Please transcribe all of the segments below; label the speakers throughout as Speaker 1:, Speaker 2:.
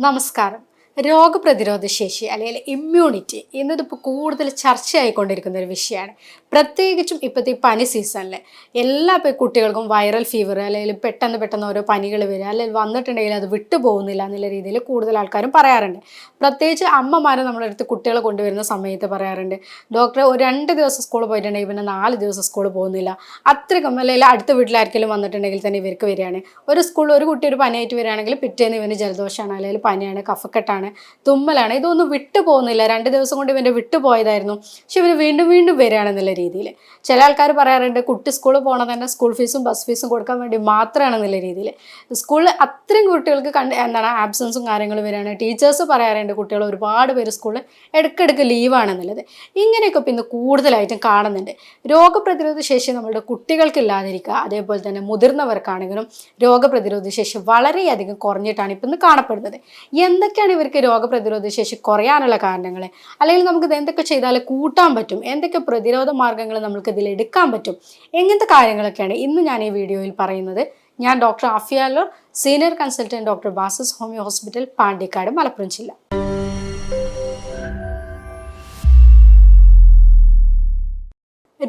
Speaker 1: നമസ്കാരം. രോഗപ്രതിരോധ ശേഷി അല്ലെങ്കിൽ ഇമ്മ്യൂണിറ്റി എന്നതിപ്പോൾ കൂടുതൽ ചർച്ചയായിക്കൊണ്ടിരിക്കുന്ന ഒരു വിഷയമാണ്. പ്രത്യേകിച്ചും ഇപ്പോഴത്തെ ഈ പനി സീസണിൽ എല്ലാ കുട്ടികൾക്കും വൈറൽ ഫീവർ അല്ലെങ്കിൽ പെട്ടെന്ന് പെട്ടെന്ന് ഓരോ പനികൾ വരിക അല്ലെങ്കിൽ വന്നിട്ടുണ്ടെങ്കിൽ അത് വിട്ടുപോകുന്നില്ല എന്നുള്ള രീതിയിൽ കൂടുതൽ ആൾക്കാരും പറയാറുണ്ട്. പ്രത്യേകിച്ച് അമ്മമാർ നമ്മുടെ അടുത്ത് കുട്ടികളെ കൊണ്ടുവരുന്ന സമയത്ത് പറയാറുണ്ട്. ഡോക്ടർ ഒരു രണ്ട് ദിവസം സ്കൂൾ പോയിട്ടുണ്ടെങ്കിൽ പിന്നെ നാല് ദിവസം സ്കൂൾ പോകുന്നില്ല. അത്രയ്ക്കും അല്ലെങ്കിൽ അടുത്ത വീട്ടിലാർക്കെങ്കിലും വന്നിട്ടുണ്ടെങ്കിൽ തന്നെ ഇവർക്ക് വരികയാണ്. ഒരു സ്കൂളിൽ ഒരു കുട്ടി ഒരു പനിയായിട്ട് വരികയാണെങ്കിൽ പിറ്റേന്ന് ഇവന് ജലദോഷമാണ് അല്ലെങ്കിൽ പനിയാണ് കഫക്കെട്ടാണ് തുമ്മലാണ്. ഇതൊന്നും വിട്ടു പോകുന്നില്ല. രണ്ട് ദിവസം കൊണ്ട് ഇവന്റെ വിട്ടു പോയതായിരുന്നു. പക്ഷെ ഇവർ വീണ്ടും വീണ്ടും വരികയാണെന്നുള്ള രീതിയിൽ. ചില ആൾക്കാർ പറയാറുണ്ട് കുട്ടി സ്കൂളിൽ പോകണം തന്നെ സ്കൂൾ ഫീസും ബസ് ഫീസും കൊടുക്കാൻ വേണ്ടി മാത്രമാണെന്നുള്ള രീതിയിൽ. സ്കൂളിൽ അത്രയും കുട്ടികൾക്ക് കണ്ട് എന്താണ് ആബ്സൻസും കാര്യങ്ങളും വരികയാണ്. ടീച്ചേഴ്സ് പറയാറുണ്ട് കുട്ടികൾ ഒരുപാട് പേര് സ്കൂളിൽ ഇടയ്ക്കിടയ്ക്ക് ലീവാണെന്നുള്ളത് ഇങ്ങനെയൊക്കെ ഇപ്പം ഇന്ന് കൂടുതലായിട്ടും കാണുന്നുണ്ട്. രോഗപ്രതിരോധ ശേഷി നമ്മുടെ കുട്ടികൾക്ക് ഇല്ലാതിരിക്കുക അതേപോലെ തന്നെ മുതിർന്നവർക്കാണെങ്കിലും രോഗപ്രതിരോധ ശേഷി വളരെയധികം കുറഞ്ഞിട്ടാണ് ഇപ്പം ഇന്ന് കാണപ്പെടുന്നത്. എന്തൊക്കെയാണ് ഇവർക്ക് രോഗപ്രതിരോധ ശേഷി കുറയാനുള്ള കാരണങ്ങൾ അല്ലെങ്കിൽ നമുക്ക് ഇത് എന്തൊക്കെ ചെയ്താൽ കൂട്ടാൻ പറ്റും? എന്തൊക്കെ പ്രതിരോധ മാർഗങ്ങൾ നമുക്ക് ഇതിൽ എടുക്കാൻ പറ്റും? എങ്ങനത്തെ കാര്യങ്ങളൊക്കെയാണ് ഇന്ന് ഞാൻ ഈ വീഡിയോയിൽ പറയുന്നത്. ഞാൻ ഡോക്ടർ ആഫിയാലോ senior consultant doctor ബാസസ് homeo hospital Pandikkad Malappuram ജില്ല.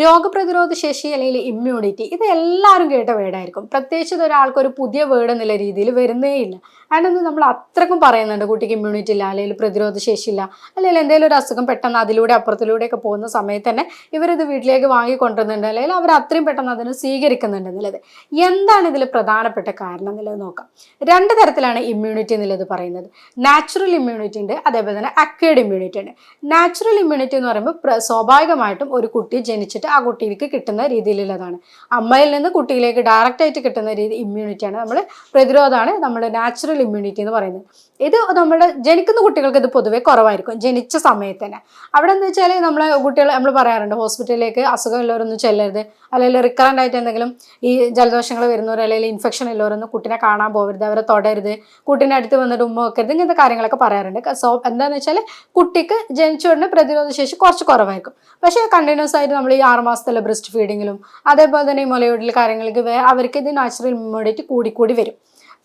Speaker 1: രോഗപ്രതിരോധ ശേഷി അല്ലെങ്കിൽ ഇമ്മ്യൂണിറ്റി ഇത് എല്ലാവരും കേട്ട വേർഡായിരിക്കും. പ്രത്യേകിച്ച് ഒരാൾക്ക് ഒരു പുതിയ വേർഡ് എന്നുള്ള രീതിയിൽ വരുന്നേ ഇല്ല. അതിനൊന്ന് നമ്മൾ അത്രക്കും പറയുന്നുണ്ട് കുട്ടിക്ക് ഇമ്മ്യൂണിറ്റി ഇല്ല അല്ലെങ്കിൽ പ്രതിരോധ ശേഷി ഇല്ല. അല്ലെങ്കിൽ എന്തെങ്കിലും ഒരു അസുഖം പെട്ടെന്ന് അതിലൂടെ അപ്പുറത്തിലൂടെയൊക്കെ പോകുന്ന സമയത്ത് തന്നെ ഇവരിത് വീട്ടിലേക്ക് വാങ്ങിക്കൊണ്ടുവരുന്നുണ്ട് അല്ലെങ്കിൽ അവർ അത്രയും പെട്ടെന്ന് അതിന് സ്വീകരിക്കുന്നുണ്ട് എന്നുള്ളത്. എന്താണ് ഇതിൽ പ്രധാനപ്പെട്ട കാരണം എന്നുള്ളത് നോക്കാം. രണ്ട് തരത്തിലാണ് ഇമ്മ്യൂണിറ്റി എന്നുള്ളത് പറയുന്നത്. നാച്ചുറൽ ഇമ്മ്യൂണിറ്റി ഉണ്ട് അതേപോലെ തന്നെ അക്വേഡ് ഇമ്മ്യൂണിറ്റി ഉണ്ട്. നാച്ചുറൽ ഇമ്മ്യൂണിറ്റി എന്ന് പറയുമ്പോൾ സ്വാഭാവികമായിട്ടും ഒരു കുട്ടി ജനിച്ചിട്ട് ആ കുട്ടിക്ക് കിട്ടുന്ന രീതിയിലുള്ളതാണ്. അമ്മയിൽ നിന്ന് കുട്ടിയിലേക്ക് ഡയറക്റ്റായിട്ട് കിട്ടുന്ന രീതി ഇമ്മ്യൂണിറ്റിയാണ് നമ്മൾ പ്രതിരോധമാണ് നമ്മുടെ നാച്ചുറൽ ഇമ്മ്യൂണിറ്റി എന്ന് പറയുന്നത്. ഇത് നമ്മുടെ ജനിക്കുന്ന കുട്ടികൾക്ക് ഇത് പൊതുവേ കുറവായിരിക്കും ജനിച്ച സമയത്ത് തന്നെ. അവിടെ എന്ന് വെച്ചാൽ നമ്മൾ കുട്ടികൾ നമ്മൾ പറയാറുണ്ട് ഹോസ്പിറ്റലിലേക്ക് അസുഖം ഉള്ളവരൊന്നും ചെല്ലരുത്. അല്ലെങ്കിൽ റിക്കറന്റ് ആയിട്ട് എന്തെങ്കിലും ഈ ജലദോഷങ്ങൾ വരുന്നവർ അല്ലെങ്കിൽ ഇൻഫെക്ഷൻ ഉള്ളവരൊന്നും കുട്ടിനെ കാണാൻ പോകരുത് അവരെ തൊടരുത് കുട്ടീന്റെ അടുത്ത് വന്നിട്ട് ഉമ്മ വെക്കരുത് ഇങ്ങനത്തെ കാര്യങ്ങളൊക്കെ പറയാറുണ്ട്. സോ എന്താണെന്ന് വെച്ചാൽ കുട്ടിക്ക് ജനിച്ച ഉടനെ പ്രതിരോധ ശേഷി കുറച്ച് കുറവായിരിക്കും. പക്ഷേ കണ്ടിന്യൂസ് ആയിട്ട് നമ്മൾ ഈ ആറ് മാസത്തിലെ ബ്രസ്റ്റ് ഫീഡിങ്ങിലും അതേപോലെ തന്നെ ഈ മുലയൂടൽ കാര്യങ്ങൾക്ക് അവർക്ക് ഇത് നാച്ചുറൽ ഇമ്മ്യൂണിറ്റി കൂടിക്കൂടി വരും.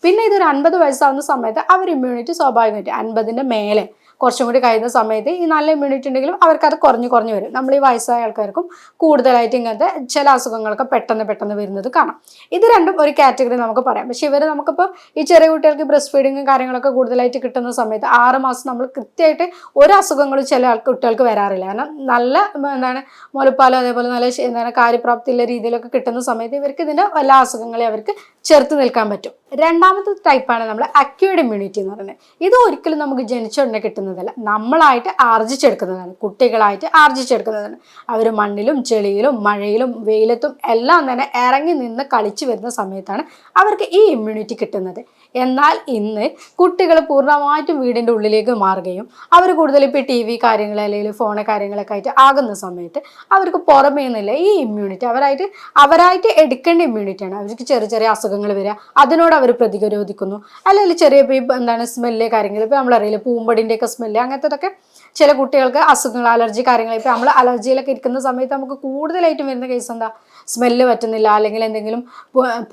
Speaker 1: പിന്നെ ഇതൊരു അൻപത് വയസ്സാവുന്ന സമയത്ത് അവർ ഇമ്മ്യൂണിറ്റി സ്വാഭാവികമായിട്ട് അൻപതിന്റെ മേലെ കുറച്ചും കൂടി കഴിയുന്ന സമയത്ത് ഈ നല്ല ഇമ്മ്യൂണിറ്റി ഉണ്ടെങ്കിലും അവർക്കത് കുറഞ്ഞു കുറഞ്ഞു വരും. നമ്മൾ ഈ വയസ്സായ ആൾക്കാർക്കും കൂടുതലായിട്ട് ഇങ്ങനത്തെ ചില അസുഖങ്ങളൊക്കെ പെട്ടെന്ന് പെട്ടെന്ന് വരുന്നത് കാണാം. ഇത് രണ്ടും ഒരു കാറ്റഗറി നമുക്ക് പറയാം. പക്ഷേ ഇവർ നമുക്കിപ്പോൾ ഈ ചെറിയ കുട്ടികൾക്ക് ബ്രസ്റ്റ് ഫീഡിങ്ങും കാര്യങ്ങളൊക്കെ കൂടുതലായിട്ട് കിട്ടുന്ന സമയത്ത് ആറ് മാസം നമ്മൾ കൃത്യമായിട്ട് ഒരു അസുഖങ്ങളും ചില ആൾക്ക് കുട്ടികൾക്ക് വരാറില്ല. കാരണം നല്ല എന്താണ് മുലപ്പാലും അതേപോലെ നല്ല എന്താണ് കാര്യപ്രാപ്തിയുള്ള രീതിയിലൊക്കെ കിട്ടുന്ന സമയത്ത് ഇവർക്ക് ഇതിന്റെ എല്ലാ അസുഖങ്ങളെ അവർക്ക് ചെറുത്ത് നിൽക്കാൻ പറ്റും. രണ്ടാമത്തെ ടൈപ്പാണ് നമ്മൾ അക്യൂർഡ് ഇമ്മ്യൂണിറ്റി എന്ന് പറയുന്നത്. ഇത് ഒരിക്കലും നമുക്ക് ജനിച്ച ഉടനെ കിട്ടുന്നതല്ല. നമ്മളായിട്ട് ആർജിച്ചെടുക്കുന്നതാണ്. കുട്ടികളായിട്ട് ആർജിച്ചെടുക്കുന്നതാണ്. അവർ മണ്ണിലും ചെളിയിലും മഴയിലും വെയിലത്തും എല്ലാം തന്നെ ഇറങ്ങി നിന്ന് കളിച്ചു വരുന്ന സമയത്താണ് അവർക്ക് ഈ ഇമ്മ്യൂണിറ്റി കിട്ടുന്നത്. എന്നാൽ ഇന്ന് കുട്ടികൾ പൂർണമായിട്ടും വീടിന്റെ ഉള്ളിലേക്ക് മാറുകയും അവർ കൂടുതൽ ഇപ്പോൾ ടി വി കാര്യങ്ങൾ അല്ലെങ്കിൽ ഫോണ് കാര്യങ്ങളൊക്കെ ആയിട്ട് ആകുന്ന സമയത്ത് അവർക്ക് പുറമേ നിന്നില്ല ഈ ഇമ്മ്യൂണിറ്റി അവരായിട്ട് അവരായിട്ട് എടുക്കേണ്ട ഇമ്മ്യൂണിറ്റിയാണ് അവർക്ക് ചെറിയ ചെറിയ അസുഖങ്ങൾ വരിക അതിനോട് അവർ പ്രതിരോധിക്കുന്നു. അല്ലെങ്കിൽ ചെറിയ ഇപ്പോൾ എന്താണ് സ്മെല്ല് കാര്യങ്ങൾ ഇപ്പോൾ നമ്മളറിയില്ല പൂമ്പടിന്റെ ഒക്കെ സ്മെല്ല് അങ്ങനത്തതൊക്കെ ചില കുട്ടികൾക്ക് അസുഖങ്ങൾ അലർജി കാര്യങ്ങൾ ഇപ്പോൾ നമ്മൾ അലർജിയിലൊക്കെ ഇരിക്കുന്ന സമയത്ത് നമുക്ക് കൂടുതലായിട്ടും വരുന്ന കേസ് എന്താ? സ്മെല്ല് പറ്റുന്നില്ല അല്ലെങ്കിൽ എന്തെങ്കിലും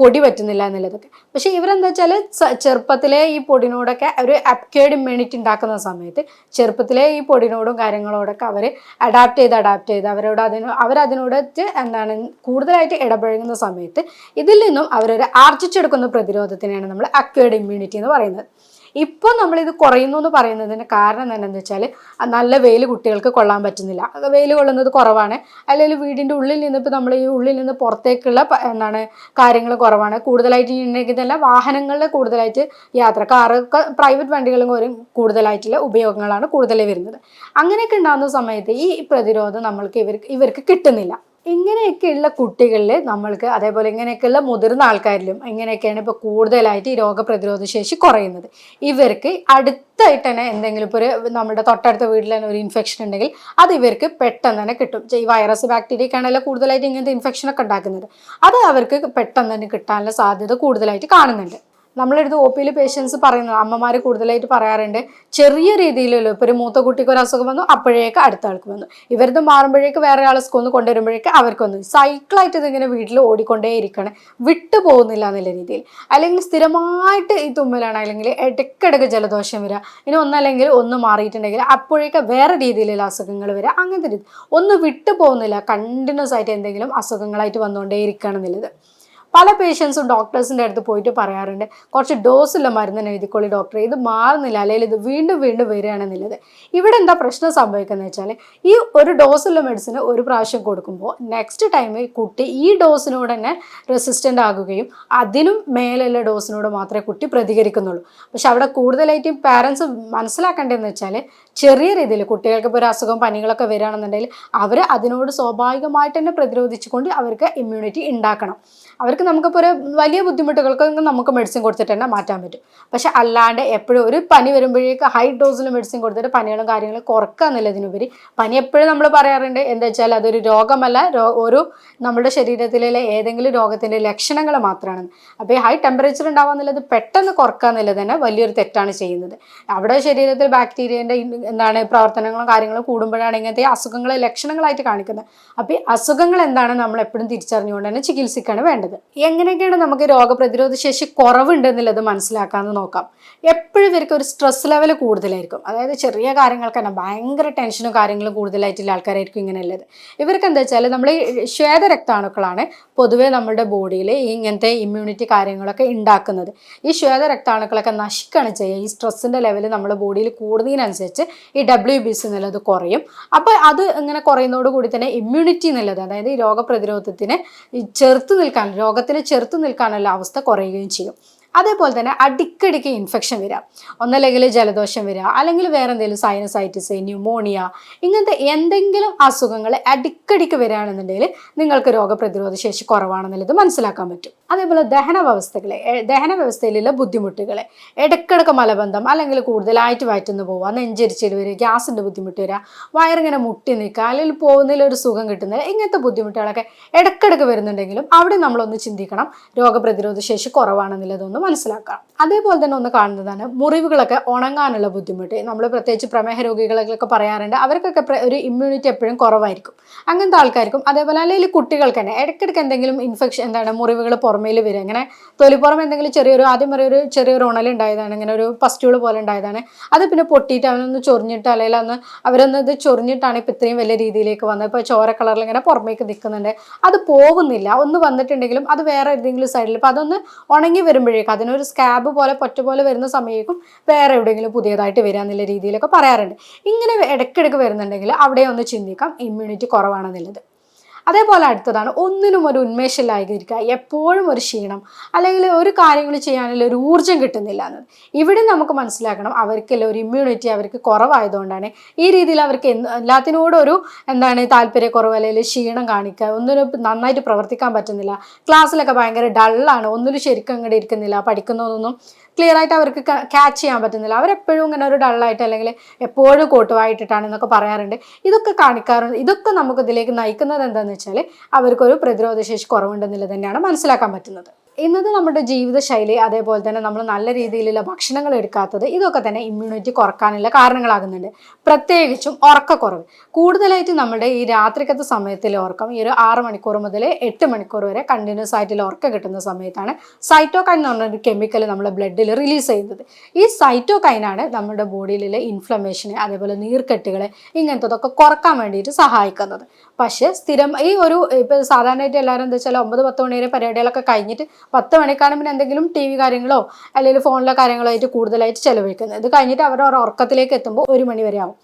Speaker 1: പൊടി പറ്റുന്നില്ല എന്നുള്ളതൊക്കെ. പക്ഷേ ഇവരെന്താ വെച്ചാൽ ചെറുപ്പത്തിലെ ഈ പൊടിനോടൊക്കെ ഒരു അപ്കേഡ് ഇമ്മ്യൂണിറ്റി ഉണ്ടാക്കുന്ന സമയത്ത് ചെറുപ്പത്തിലെ ഈ പൊടിനോടും കാര്യങ്ങളോടൊക്കെ അവർ അഡാപ്റ്റ് ചെയ്ത് അഡാപ്റ്റ് ചെയ്ത് അവരോട് അതിന് അവരതിനോട് എന്താണ് കൂടുതലായിട്ട് ഇടപഴകുന്ന സമയത്ത് ഇതിൽ നിന്നും അവരൊരു ആർജിച്ചെടുക്കുന്ന പ്രതിരോധത്തിനെയാണ് നമ്മൾ അക്വേഡ് ഇമ്മ്യൂണിറ്റി എന്ന് പറയുന്നത്. ഇപ്പോൾ നമ്മളിത് കുറയുന്നു എന്ന് പറയുന്നതിന് കാരണം എന്താണെന്ന് വെച്ചാൽ നല്ല വെയിൽ കുട്ടികൾക്ക് കൊള്ളാൻ പറ്റുന്നില്ല. വെയിൽ കൊള്ളുന്നത് കുറവാണ്. അല്ലെങ്കിൽ വീടിന്റെ ഉള്ളിൽ നിന്ന് ഇപ്പോൾ നമ്മൾ ഈ ഉള്ളിൽ നിന്ന് പുറത്തേക്കുള്ള എന്താണ് കാര്യങ്ങൾ കുറവാണ്. കൂടുതലായിട്ട് ഉണ്ടെങ്കിൽ വാഹനങ്ങളിൽ കൂടുതലായിട്ട് യാത്ര കാറൊക്കെ പ്രൈവറ്റ് വണ്ടികളും വരും കൂടുതലായിട്ടുള്ള ഉപയോഗങ്ങളാണ് കൂടുതൽ വരുന്നത്. അങ്ങനെയൊക്കെ ഉണ്ടാകുന്ന സമയത്ത് ഈ പ്രതിരോധം നമ്മൾക്ക് ഇവർക്ക് ഇവർക്ക് കിട്ടുന്നില്ല. ഇങ്ങനെയൊക്കെയുള്ള കുട്ടികളിൽ നമ്മൾക്ക് അതേപോലെ ഇങ്ങനെയൊക്കെയുള്ള മുതിർന്ന ആൾക്കാരിലും ഇങ്ങനെയൊക്കെയാണ് ഇപ്പോൾ കൂടുതലായിട്ട് ഈ രോഗപ്രതിരോധ ശേഷി കുറയുന്നത്. ഇവർക്ക് അടുത്തായിട്ട് തന്നെ എന്തെങ്കിലും ഇപ്പോൾ ഒരു നമ്മുടെ തൊട്ടടുത്ത വീട്ടിൽ തന്നെ ഒരു ഇൻഫെക്ഷൻ ഉണ്ടെങ്കിൽ അത് ഇവർക്ക് പെട്ടെന്ന് തന്നെ കിട്ടും. ഈ വൈറസ് ബാക്ടീരിയക്കാണല്ലോ കൂടുതലായിട്ട് ഇങ്ങനത്തെ ഇൻഫെക്ഷനൊക്കെ ഉണ്ടാക്കുന്നത്. അത് അവർക്ക് പെട്ടെന്ന് തന്നെ കിട്ടാനുള്ള സാധ്യത കൂടുതലായിട്ട് കാണുന്നുണ്ട്. നമ്മളെടുത്ത് ഒ പിയിൽ പേഷ്യൻസ് പറയുന്നത് അമ്മമാർ കൂടുതലായിട്ട് പറയാറുണ്ട് ചെറിയ രീതിയിലല്ലോ ഇപ്പോൾ ഒരു മൂത്ത കുട്ടിക്ക് ഒരു അസുഖം വന്നു അപ്പോഴേക്ക് അടുത്ത ആൾക്ക് വന്നു. ഇവരത് മാറുമ്പോഴേക്ക് വേറെ ആളെ സ്കൂളിൽ നിന്ന് കൊണ്ടുവരുമ്പോഴേക്ക് അവർക്ക് വന്നു. സൈക്കിളായിട്ട് ഇതിങ്ങനെ വീട്ടിൽ ഓടിക്കൊണ്ടേ ഇരിക്കണം. വിട്ടു പോകുന്നില്ല എന്നുള്ള രീതിയിൽ. അല്ലെങ്കിൽ സ്ഥിരമായിട്ട് ഈ തുമ്മലാണ് അല്ലെങ്കിൽ ഇടയ്ക്കിടയ്ക്ക് ജലദോഷം വരിക ഇനി ഒന്നല്ലെങ്കിൽ ഒന്ന് മാറിയിട്ടുണ്ടെങ്കിൽ അപ്പോഴേക്ക് വേറെ രീതിയിലുള്ള അസുഖങ്ങൾ വരിക അങ്ങനത്തെ രീതി. ഒന്ന് വിട്ടു പോകുന്നില്ല കണ്ടിന്യൂസ് ആയിട്ട് എന്തെങ്കിലും അസുഖങ്ങളായിട്ട് വന്നുകൊണ്ടേ ഇരിക്കണം എന്നുള്ളത്. പല പേഷ്യൻസും ഡോക്ടേഴ്സിന്റെ അടുത്ത് പോയിട്ട് പറയാറുണ്ട്. കുറച്ച് ഡോസുള്ള മരുന്നിന് എഴുതിക്കൊള്ളി ഡോക്ടറെ ഇത് മാറുന്നില്ല. അല്ലെങ്കിൽ ഇത് വീണ്ടും വീണ്ടും വരികയാണെന്നുള്ളത് ഇവിടെ എന്താ പ്രശ്നം സംഭവിക്കുന്നത് വെച്ചാൽ ഈ ഒരു ഡോസുള്ള മെഡിസിന് ഒരു പ്രാവശ്യം കൊടുക്കുമ്പോൾ നെക്സ്റ്റ് ടൈം കുട്ടി ഈ ഡോസിനോട് തന്നെ റെസിസ്റ്റന്റ് ആകുകയും അതിനും മേലുള്ള ഡോസിനോട് മാത്രമേ കുട്ടി പ്രതികരിക്കുന്നുള്ളൂ. പക്ഷെ അവിടെ കൂടുതലായിട്ടും പാരൻസ് മനസ്സിലാക്കേണ്ടതെന്ന് വെച്ചാൽ ചെറിയ രീതിയിൽ കുട്ടികൾക്ക് ഇപ്പോൾ ഒരു അസുഖം പനികളൊക്കെ വരികയാണെന്നുണ്ടെങ്കിൽ അവർ അതിനോട് സ്വാഭാവികമായിട്ട് തന്നെ പ്രതിരോധിച്ചുകൊണ്ട് അവർക്ക് ഇമ്മ്യൂണിറ്റി ഉണ്ടാക്കണം. അവർക്ക് നമുക്കിപ്പോൾ ഒരു വലിയ ബുദ്ധിമുട്ടുകൾക്ക് നമുക്ക് മെഡിസിൻ കൊടുത്തിട്ട് തന്നെ മാറ്റാൻ പറ്റും. പക്ഷെ അല്ലാണ്ട് എപ്പോഴും ഒരു പനി വരുമ്പോഴേക്ക് ഹൈ ഡോസിൽ മെഡിസിൻ കൊടുത്തിട്ട് പനികളും കാര്യങ്ങളും കുറക്കുക എന്നുള്ളതിനുപരി പനി എപ്പോഴും നമ്മൾ പറയാറുണ്ട് എന്താ വെച്ചാൽ അതൊരു രോഗമല്ല ഒരു നമ്മുടെ ശരീരത്തിലെ ഏതെങ്കിലും രോഗത്തിന്റെ ലക്ഷണങ്ങൾ മാത്രമാണ്. അപ്പോൾ ഈ ഹൈ ടെമ്പറേച്ചർ ഉണ്ടാവുക എന്നുള്ളത് പെട്ടെന്ന് കുറക്കുക എന്നുള്ളത് തന്നെ വലിയൊരു തെറ്റാണ് ചെയ്യുന്നത്. അവിടെ ശരീരത്തിൽ ബാക്ടീരിയന്റെ എന്താണ് പ്രവർത്തനങ്ങളും കാര്യങ്ങളും കൂടുമ്പോഴാണ് ഇങ്ങനത്തെ അസുഖങ്ങളെ ലക്ഷണങ്ങളായിട്ട് കാണിക്കുന്നത്. അപ്പോൾ ഈ അസുഖങ്ങൾ എന്താണ് നമ്മൾ എപ്പോഴും തിരിച്ചറിഞ്ഞുകൊണ്ട് തന്നെ ചികിത്സിക്കാണ് വേണ്ടത്. എങ്ങനെയൊക്കെയാണ് നമുക്ക് രോഗപ്രതിരോധ ശേഷി കുറവുണ്ടെന്നുള്ളത് മനസ്സിലാക്കാമെന്ന് നോക്കാം. എപ്പോഴും ഇവർക്ക് ഒരു സ്ട്രെസ് ലെവൽ കൂടുതലായിരിക്കും. അതായത് ചെറിയ കാര്യങ്ങൾക്ക് തന്നെ ഭയങ്കര ടെൻഷനും കാര്യങ്ങളും കൂടുതലായിട്ടുള്ള ആൾക്കാരായിരിക്കും ഇങ്ങനെ ഉള്ളത് ഇവർക്ക് എന്താ വെച്ചാൽ നമ്മൾ ശ്വേതരക്താണുക്കളാണ് പൊതുവേ നമ്മുടെ ബോഡിയിൽ ഇങ്ങനത്തെ ഇമ്മ്യൂണിറ്റി കാര്യങ്ങളൊക്കെ ഉണ്ടാക്കുന്നത്. ഈ ശ്വേതരക്താണുക്കളൊക്കെ നശിക്കുകയാണ് ചെയ്യുക. ഈ സ്ട്രെസ്സിന്റെ ലെവൽ നമ്മുടെ ബോഡിയിൽ കൂടുന്നതിനനുസരിച്ച് ഈ ഡബ്ല്യു ബി സി എന്നുള്ളത് കുറയും. അപ്പോൾ അത് ഇങ്ങനെ കുറയുന്നതോട് കൂടി തന്നെ ഇമ്മ്യൂണിറ്റി എന്നുള്ളത് അതായത് ഈ രോഗപ്രതിരോധത്തിന് ചെറുത്ത് നിൽക്കാൻ രോഗത്തിന് ചെറുത്ത് നിൽക്കാനുള്ള അവസ്ഥ കുറയുകയും ചെയ്യും. അതേപോലെ തന്നെ അടിക്കടിക്ക് ഇൻഫെക്ഷൻ വരിക ഒന്നല്ലെങ്കിൽ ജലദോഷം വരിക അല്ലെങ്കിൽ വേറെ എന്തെങ്കിലും സൈനസൈറ്റിസ് ന്യൂമോണിയ ഇങ്ങനത്തെ എന്തെങ്കിലും അസുഖങ്ങൾ അടിക്കടിക്ക് വരികയാണെന്നുണ്ടെങ്കിൽ നിങ്ങൾക്ക് രോഗപ്രതിരോധ ശേഷി കുറവാണെന്നുള്ളത് മനസ്സിലാക്കാൻ പറ്റും. അതേപോലെ ദഹന വ്യവസ്ഥകളെ ദഹന വ്യവസ്ഥയിലുള്ള ബുദ്ധിമുട്ടുകൾ ഇടക്കിടക്ക് മലബന്ധം അല്ലെങ്കിൽ കൂടുതലായിട്ട് വയറ്റുന്നു പോവുക നെഞ്ചരിച്ചിൽ വരിക ഗ്യാസിന്റെ ബുദ്ധിമുട്ട് വരിക വയറിങ്ങനെ മുട്ടി നിൽക്കുക അല്ലെങ്കിൽ പോകുന്നതിൽ ഒരു സുഖം കിട്ടുന്നില്ല ഇങ്ങനത്തെ ബുദ്ധിമുട്ടുകളൊക്കെ ഇടക്കിടക്ക് വരുന്നുണ്ടെങ്കിലും അവിടെ നമ്മളൊന്ന് ചിന്തിക്കണം രോഗപ്രതിരോധ ശേഷി കുറവാണെന്നുള്ളതൊന്ന് മനസ്സിലാക്കാം. അതേപോലെ തന്നെ ഒന്ന് കാണുന്നതാണ് മുറിവുകളൊക്കെ ഉണങ്ങാനുള്ള ബുദ്ധിമുട്ട്. നമ്മൾ പ്രത്യേകിച്ച് പ്രമേഹ രോഗികളൊക്കെ പറയാറുണ്ട് അവർക്കൊക്കെ ഒരു ഇമ്മ്യൂണിറ്റി എപ്പോഴും കുറവായിരിക്കും. അങ്ങനത്തെ ആൾക്കാർക്കും അതേപോലെ അല്ലെങ്കിൽ കുട്ടികൾക്ക് തന്നെ ഇടയ്ക്കിടയ്ക്ക് എന്തെങ്കിലും ഇൻഫെക്ഷൻ എന്താണ് മുറിവുകൾ പുറമേൽ വരും അങ്ങനെ തൊലിപ്പുറം എന്തെങ്കിലും ചെറിയൊരു ആദ്യം വരെ ഒരു ചെറിയൊരു ഉണൽ ഉണ്ടായതാണ്. ഇങ്ങനെ ഒരു പസ്റ്റൂൾ പോലെ ഉണ്ടായതാണ്. അത് പിന്നെ പൊട്ടിയിട്ട് അവനൊന്ന് ചൊറിഞ്ഞിട്ട് അല്ലെങ്കിൽ അന്ന് അവരൊന്ന് ഇത് ചൊറിഞ്ഞിട്ടാണ് ഇപ്പം ഇത്രയും വലിയ രീതിയിലേക്ക് വന്നത്. ഇപ്പോൾ ചോര കളറിൽ ഇങ്ങനെ പുറമേക്ക് നിൽക്കുന്നുണ്ട് അത് പോകുന്നില്ല. ഒന്ന് വന്നിട്ടുണ്ടെങ്കിലും അത് വേറെ ഏതെങ്കിലും സൈഡിൽ ഇപ്പോൾ അതൊന്ന് ഉണങ്ങി വരുമ്പോഴേക്കും അതിനൊരു സ്കാബ് പോലെ പൊറ്റ പോലെ വരുന്ന സമയത്തേക്കും വേറെ എവിടെയെങ്കിലും പുതിയതായിട്ട് വരിക എന്നുള്ള രീതിയിലൊക്കെ പറയാറുണ്ട്. ഇങ്ങനെ ഇടയ്ക്കിടയ്ക്ക് വരുന്നുണ്ടെങ്കിൽ അവിടെ ഒന്ന് ചിന്തിക്കാം ഇമ്മ്യൂണിറ്റി കുറവാണെന്നുള്ളത്. അതേപോലെ അടുത്തതാണ് ഒന്നിനും ഒരു ഉന്മേഷമില്ലായിരിക്കുക എപ്പോഴും ഒരു ക്ഷീണം അല്ലെങ്കിൽ ഒരു കാര്യങ്ങൾ ചെയ്യാനുള്ള ഒരു ഊർജം കിട്ടുന്നില്ല എന്നത് ഇവിടെ നമുക്ക് മനസ്സിലാക്കണം അവർക്കെല്ലാം ഒരു ഇമ്മ്യൂണിറ്റി അവർക്ക് കുറവായതുകൊണ്ടാണ്. ഈ രീതിയിൽ അവർക്ക് എല്ലാത്തിനോടും ഒരു എന്താണ് താല്പര്യക്കുറവ് അല്ലെങ്കിൽ ക്ഷീണം കാണിക്കുക ഒന്നിനും നന്നായിട്ട് പ്രവർത്തിക്കാൻ പറ്റുന്നില്ല. ക്ലാസ്സിലൊക്കെ ഭയങ്കര ഡള്ളാണ് ഒന്നിനും ശരിക്കും അങ്ങോട്ട് ഇരിക്കുന്നില്ല പഠിക്കുന്നതൊന്നും ക്ലിയർ ആയിട്ട് അവർക്ക് ക്യാച്ച് ചെയ്യാൻ പറ്റുന്നില്ല. അവരെപ്പോഴും ഇങ്ങനെ ഒരു ഡള്ളായിട്ട് അല്ലെങ്കിൽ എപ്പോഴും കോട്ടുവായിട്ടിട്ടാണ് എന്നൊക്കെ പറയാറുണ്ട്. ഇതൊക്കെ കാണിക്കാറുണ്ട്. ഇതൊക്കെ നമുക്ക് ഇതിലേക്ക് നയിക്കുന്നത് എന്താണെന്ന് വെച്ചാൽ അവർക്കൊരു പ്രതിരോധശേഷി കുറവുണ്ടെന്നുള്ളത് തന്നെയാണ് മനസ്സിലാക്കാൻ പറ്റുന്നത്. ഇന്നത്തെ നമ്മുടെ ജീവിതശൈലി അതേപോലെ തന്നെ നമ്മൾ നല്ല രീതിയിലുള്ള ഭക്ഷണങ്ങൾ എടുക്കാത്തത് ഇതൊക്കെ തന്നെ ഇമ്മ്യൂണിറ്റി കുറക്കാനുള്ള കാരണങ്ങളാകുന്നുണ്ട്. പ്രത്യേകിച്ചും ഉറക്കക്കുറവ്. കൂടുതലായിട്ട് നമ്മുടെ ഈ രാത്രിക്കത്തെ സമയത്തിലെ ഉറക്കം ഈ ഒരു ആറ് മണിക്കൂർ മുതൽ എട്ട് മണിക്കൂർ വരെ കണ്ടിന്യൂസ് ആയിട്ടുള്ള ഉറക്കം കിട്ടുന്ന സമയത്താണ് സൈറ്റോകൈൻ എന്ന് പറഞ്ഞൊരു കെമിക്കൽ നമ്മുടെ ബ്ലഡിൽ റിലീസ് ചെയ്യുന്നത്. ഈ സൈറ്റോകൈനാണ് നമ്മുടെ ബോഡിയിലെ ഇൻഫ്ലമേഷന് അതേപോലെ നീർക്കെട്ടുകളെ ഇങ്ങനത്തതൊക്കെ കുറയ്ക്കാൻ വേണ്ടിയിട്ട് സഹായിക്കുന്നത്. പക്ഷേ സ്ഥിരം ഈ ഒരു ഇപ്പോൾ സാധാരണയായിട്ട് എല്ലാവരും എന്താ വെച്ചാൽ ഒമ്പത് പത്ത് മണി വരെ പരിപാടികളൊക്കെ കഴിഞ്ഞിട്ട് പത്ത് മണിക്കാണ് പിന്നെ എന്തെങ്കിലും ടി വി കാര്യങ്ങളോ അല്ലെങ്കിൽ ഫോണിലെ കാര്യങ്ങളോ ആയിട്ട് കൂടുതലായിട്ട് ചിലവഴിക്കുന്നത്. ഇത് കഴിഞ്ഞിട്ട് ഒരു ഉറക്കത്തിലേക്ക് എത്തുമ്പോൾ ഒരു മണി വരെ ആവും.